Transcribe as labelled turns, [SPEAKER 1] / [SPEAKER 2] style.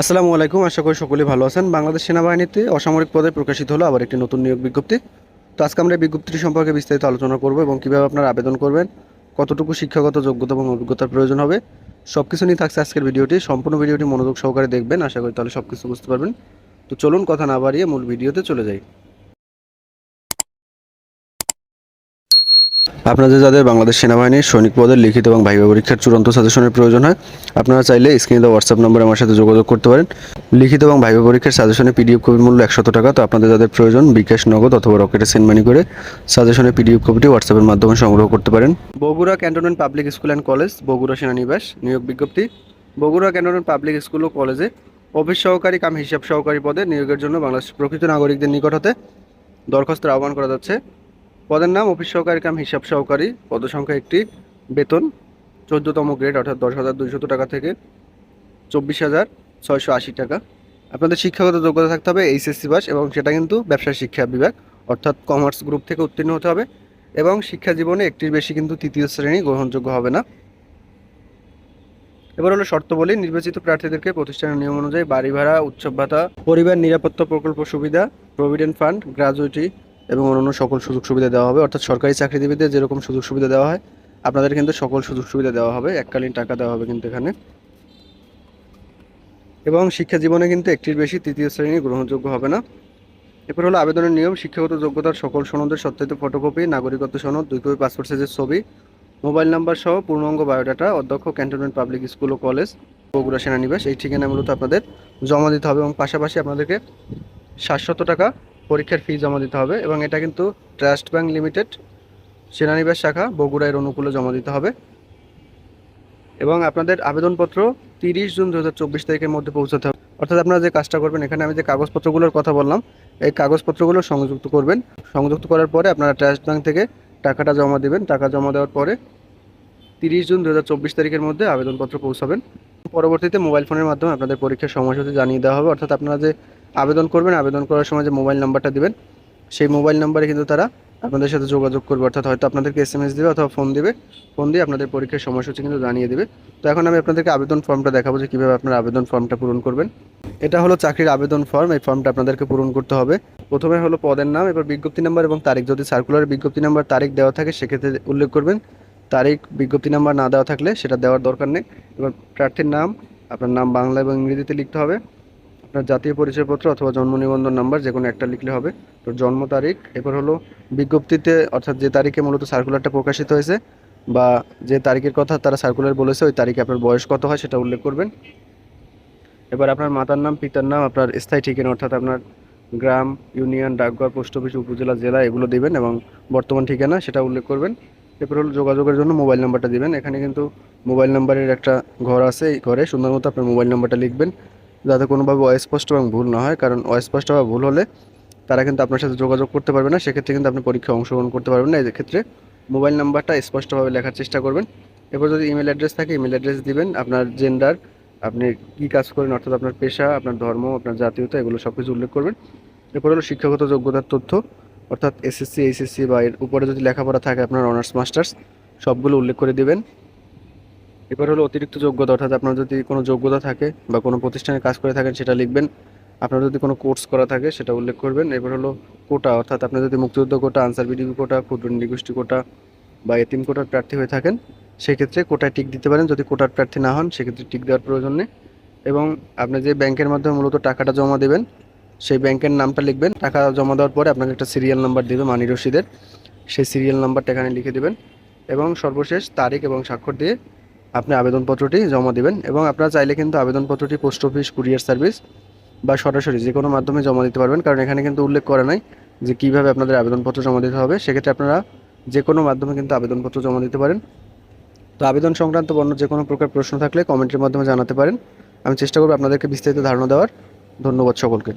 [SPEAKER 1] আসসালামু আলাইকুম, আশা করি সকলে ভালো আছেন। বাংলাদেশ সেনাবাহিনীতে অসামরিক পদে প্রকাশিত হলো আবার একটি নতুন নিয়োগ বিজ্ঞপ্তি। তো আজকে আমরা বিজ্ঞপ্তিটি সম্পর্কে বিস্তারিত আলোচনা করব এবং কীভাবে আপনারা আবেদন করবেন, কতটুকু শিক্ষাগত যোগ্যতা এবং অভিজ্ঞতার প্রয়োজন হবে সব কিছু নিয়ে থাকছে আজকের ভিডিওটি। সম্পূর্ণ ভিডিওটি মনোযোগ সহকারে দেখবেন, আশা করি তাহলে সব কিছু বুঝতে পারবেন। তো চলুন কথা না বাড়িয়ে মূল ভিডিওতে চলে যাই। আপনাদের যাদের বাংলাদেশ সেনাবাহিনীর সৈনিক পদের লিখিত এবং ভাইবা পরীক্ষার চূড়ান্ত সাজেশনের প্রয়োজন হয়, আপনারা চাইলে স্ক্রিনে দেওয়া হোয়াটসঅ্যাপ নম্বরে আমার সাথে যোগাযোগ করতে পারেন। লিখিত এবং ভাইবা পরীক্ষার সাজেশনের পিডিএফ কপির মূল্য একশত টাকা, তো আপনাদের যাদের প্রয়োজন বিকাশ নগদ অথবা রকেটে সেন্ড মানি করে সাজেশনের পিডিএফ কপিটি হোয়াটসঅ্যাপের মাধ্যমে সংগ্রহ করতে পারেন। Bogura cantonment public school and college, Bogura সেনানিবাস, নিয়োগ বিজ্ঞপ্তি। বগুড়া ক্যান্টনমেন্ট পাবলিক স্কুল ও কলেজে অফিস সহকারী কাম হিসাব সহকারী পদে নিয়োগের জন্য বাংলাদেশ প্রকৃত নাগরিকদের নিকট হতে দরখাস্তের আহ্বান করা যাচ্ছে। পদের নাম অফিস সহকারী কাম হিসাব সহকারী। পদসংখ্যা একটি। বেতন চোদ্দতম গ্রেড অর্থাৎ দশ হাজার দুইশত টাকা থেকে চব্বিশ হাজার ছয়শো আশি টাকা। আপনাদের শিক্ষাগত যোগ্যতা থাকতে হবে এইচএসসি পাস এবং সেটা কিন্তু ব্যবসায় শিক্ষা বিভাগ, অর্থাৎ কমার্স গ্রুপ থেকে উত্তীর্ণ হতে হবে এবং শিক্ষা জীবনে একটির বেশি কিন্তু তৃতীয় শ্রেণি গ্রহণযোগ্য হবে না। এবার হলো শর্তাবলী নির্বাচিত প্রার্থীদেরকে প্রতিষ্ঠানের নিয়ম অনুযায়ী বাড়ি ভাড়া, উৎসব ভাতা, পরিবার নিরাপত্তা প্রকল্প সুবিধা, প্রভিডেন্ট ফান্ড গ্র্যাজুইটি এবং অন্যান্য সকল সুযোগ সুবিধা দেওয়া হবে। অর্থাৎ সরকারি চাকরিজীবীদের যেরকম সুযোগ সুবিধা দেওয়া হয়, আপনাদের কিন্তু সকল সুযোগ সুবিধা দেওয়া হবে। এককালীন টাকা দেওয়া হবে কিন্তু এখানে। এবং শিক্ষা জীবনে কিন্তু একটির বেশি তৃতীয় শ্রেণি গ্রহণযোগ্য হবে না। এরপর হলো আবেদনের নিয়ম, শিক্ষাগত যোগ্যতার সকল সনদের সত্যায়িত ফটোকপি নাগরিকত্ব সনদ, দুই কপি পাসপোর্ট সাইজের ছবি মোবাইল নাম্বার সহ পূর্ণাঙ্গ বায়োডাটা অধ্যক্ষ ক্যান্টনমেন্ট পাবলিক স্কুল ও কলেজ বগুড়া সেনানিবাস, এই ঠিকানা মূলত আপনাদের জমা দিতে হবে। এবং পাশাপাশি আপনাদেরকে সাতশত টাকা পরীক্ষার ফি জমা দিতে হবে এবং এটা কিন্তু ট্রাস্ট ব্যাংক লিমিটেড সেনানিবাস শাখা বগুড়ার অনুকূলে জমা দিতে হবে। এবং আপনাদের আবেদনপত্র তিরিশ জুন দু হাজার চব্বিশ তারিখের মধ্যে পৌঁছাতে হবে। অর্থাৎ আপনারা যে কাজটা করবেন, এখানে আমি যে কাগজপত্রগুলোর কথা বললাম, এই কাগজপত্রগুলো সংযুক্ত করবেন। সংযুক্ত করার পরে আপনারা ট্রাস্ট ব্যাংক থেকে টাকাটা জমা দেবেন। টাকা জমা দেওয়ার পরে তিরিশ জুন দু হাজার চব্বিশ তারিখের মধ্যে আবেদনপত্র পৌঁছাবেন। পরবর্তীতে মোবাইল ফোনের মাধ্যমে আপনাদের পরীক্ষার সময়সূচি জানিয়ে দেওয়া হবে। অর্থাৎ আপনারা যে আবেদন করবেন, আবেদন করার সময় যে মোবাইল নাম্বারটা দিবেন, সেই মোবাইল নাম্বারে কিন্তু তারা আপনাদের সাথে যোগাযোগ করবে। অর্থাৎ হয়তো আপনাদেরকে এস এম এস দেবে অথবা ফোন দিবে। ফোন দিয়ে আপনাদের পরীক্ষার সময়সূচি কিন্তু জানিয়ে দেবে। তো এখন আমি আপনাদেরকে আবেদন ফর্মটা দেখাবো যে কীভাবে আপনারা আবেদন ফর্মটা পূরণ করবেন। এটা হলো চাকরির আবেদন ফর্ম। এই ফর্মটা আপনাদেরকে পূরণ করতে হবে। প্রথমে হলো পদের নাম এবার বিজ্ঞপ্তি নাম্বার এবং তারিখ। যদি সার্কুলারের বিজ্ঞপ্তি নাম্বার, তারিখ দেওয়া থাকে, সেক্ষেত্রে উল্লেখ করবেন। তারিখ, বিজ্ঞপ্তি নাম্বার না দেওয়া থাকলে সেটা দেওয়ার দরকার নেই। এবার প্রার্থীর নাম, আপনার নাম বাংলা এবং ইংরেজিতে লিখতে হবে। আপনার জাতীয় পরিচয়পত্র অথবা জন্ম নিবন্ধন নাম্বার যে কোনো একটা লিখলে হবে। তো জন্ম তারিখ, এরপর হলো বিজ্ঞপ্তিতে, অর্থাৎ যে তারিখে মূলত সার্কুলারটা প্রকাশিত হয়েছে বা যে তারিখের কথা তারা সার্কুলার বলেছে, ওই তারিখে আপনার বয়স কত হয় সেটা উল্লেখ করবেন। এবার আপনার মাতার নাম, পিতার নাম, আপনার স্থায়ী ঠিকানা, অর্থাৎ আপনার গ্রাম, ইউনিয়ন, ডাকঘর, পোস্ট অফিস, উপজেলা, জেলা, এগুলো দিবেন এবং বর্তমান ঠিকানা সেটা উল্লেখ করবেন। এরপর হলো যোগাযোগের জন্য মোবাইল নাম্বারটা দিবেন। এখানে কিন্তু মোবাইল নাম্বারের একটা ঘর আছে এই ঘরে। সুন্দর মতো আপনার মোবাইল নাম্বারটা লিখবেন। যাতে কোনোভাবে অস্পষ্ট এবং ভুল না হয়, কারণ অস্পষ্ট বা ভুল হলে তারা কিন্তু আপনার সাথে যোগাযোগ করতে পারবে না। সেক্ষেত্রে কিন্তু আপনি পরীক্ষায় অংশগ্রহণ করতে পারবেন না। এক্ষেত্রে মোবাইল নাম্বারটা স্পষ্টভাবে লেখার চেষ্টা করবেন। এরপর যদি ইমেল অ্যাড্রেস থাকে, ইমেল অ্যাড্রেস দিবেন। আপনার জেন্ডার, আপনি কী কাজ করেন, অর্থাৎ আপনার পেশা, আপনার ধর্ম, আপনার জাতীয়তা, এগুলো সব কিছু উল্লেখ করবেন। এরপর হলো শিক্ষাগত যোগ্যতার তথ্য, অর্থাৎ এসএসসি, এইচএসসি বা এর উপরে যদি লেখাপড়া থাকে আপনার অনার্স, মাস্টার্স, সবগুলো উল্লেখ করে দিবেন। এরপর হলো অতিরিক্ত যোগ্যতা, অর্থাৎ আপনার যদি কোনো যোগ্যতা থাকে বা কোনো প্রতিষ্ঠানে কাজ করে থাকেন সেটা লিখবেন। আপনার যদি কোনো কোর্স করা থাকে সেটা উল্লেখ করবেন। এবার হলো কোটা, অর্থাৎ আপনার যদি মুক্তিযুদ্ধ কোটা, আনসার বিডিবি কোটা, ক্ষুদ্র নৃগোষ্ঠী কোটা বা এতিম কোটার প্রার্থী হয়ে থাকেন, সেক্ষেত্রে কোটায় টিক দিতে পারেন। যদি কোটার প্রার্থী না হন, সেক্ষেত্রে টিক দেওয়ার প্রয়োজন নেই। এবং আপনি যে ব্যাংকের মাধ্যমে মূলত টাকাটা জমা দেবেন, সেই ব্যাংকের নামটা লিখবেন। টাকা জমা দেওয়ার পরে আপনাকে একটা সিরিয়াল নাম্বার দেবে, মানি রশিদের সেই সিরিয়াল নাম্বারটা এখানে লিখে দেবেন। এবং সর্বশেষ তারিখ এবং স্বাক্ষর দিয়ে আপনি আবেদনপত্রটি জমা দিবেন এবং আপনারা চাইলে কিন্তু আবেদনপত্রটি পোস্ট অফিস, কুরিয়ার সার্ভিস বা সরাসরি যে কোনো মাধ্যমে জমা দিতে পারবেন। কারণ এখানে কিন্তু উল্লেখ করা নাই যে কীভাবে আপনাদের আবেদনপত্র জমা দিতে হবে। সেক্ষেত্রে আপনারা যে কোনো মাধ্যমে কিন্তু আবেদনপত্র জমা দিতে পারেন। তো আবেদন সংক্রান্ত অন্য যে কোনো প্রকার প্রশ্ন থাকলে কমেন্টের মাধ্যমে জানাতে পারেন। আমি চেষ্টা করব আপনাদেরকে বিস্তারিত ধারণা দেওয়ার। ধন্যবাদ সকলকে।